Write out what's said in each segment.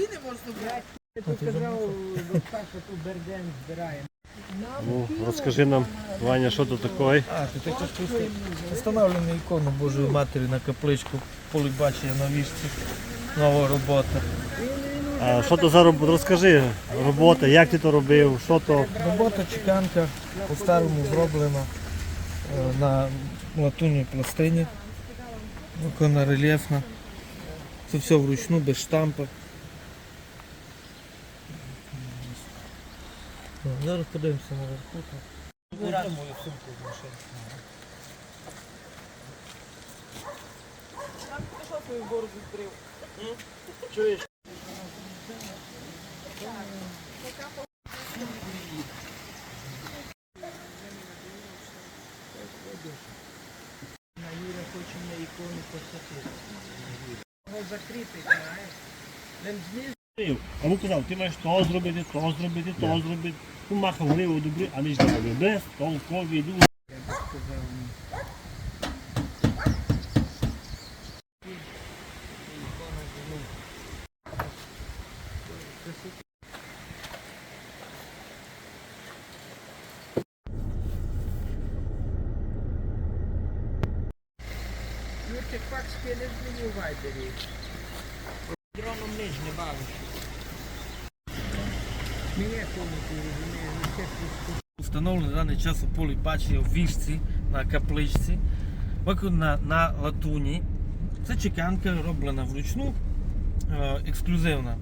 не можна брати. Я показав до що тут берден збирає. Ну, розкажи нам, Ваня, що тут таке? А, ти ікону Божої Матері на капличку, полик бачення на вішці. Нова робота. А що то за робота? Розкажи, робота, як ти то робив, що то. Робота чеканка по-старому зроблена е, на латунній пластині. Ікона рельєфна. Це все вручну, без штампа. Зараз подивимося наверху. там. мою сумку в машині. Чуєш? На Юра хоче на ікону посадити. Його закріпить, знаєш. Знизу А він казав, ти маєш то зробити, то зробити, то зробити. Ну, махав гриву добре, а не ж. Без толкові люди. Юрчик факт скинеш мені у вайбері. Дроном ниж не бавиш. Встановлений на даний час у полі бачення в вішці на капличці, виконана на латуні. Це чеканка роблена вручну, е, ексклюзивна.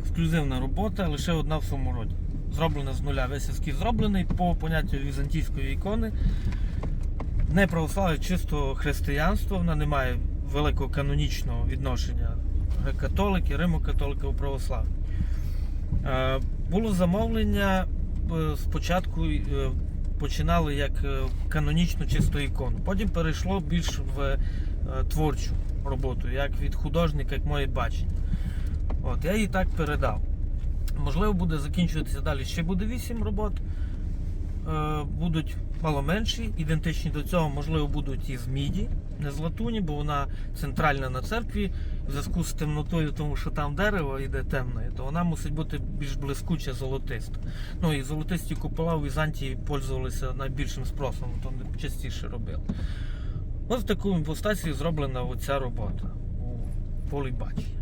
Ексклюзивна робота, лише одна в своєму роді. Зроблена з нуля. Весь ескіз зроблений по поняттю візантійської ікони. Не православ'я, чисто християнство, вона не має великого канонічного відношення греко-католики, римо-католики у православ'я. Було замовлення е, спочатку е, починали як е, канонічну чисту ікону. Потім перейшло більш в творчу роботу, як від художника, як моє бачення. От, я її так передав. Можливо, буде закінчуватися далі. Ще буде 8 робот. Е, Будуть мало менші, ідентичні до цього, можливо, будуть і з міді, не з латуні, бо вона центральна на церкві. В зв'язку з темнотою, тому що там дерево йде темне, то вона мусить бути більш блискуча золотиста. Ну і золотисті купола в Візантії пользувалися найбільшим спросом, то частіше робили. Ось в такому іпостасі зроблена оця робота у полі бачення.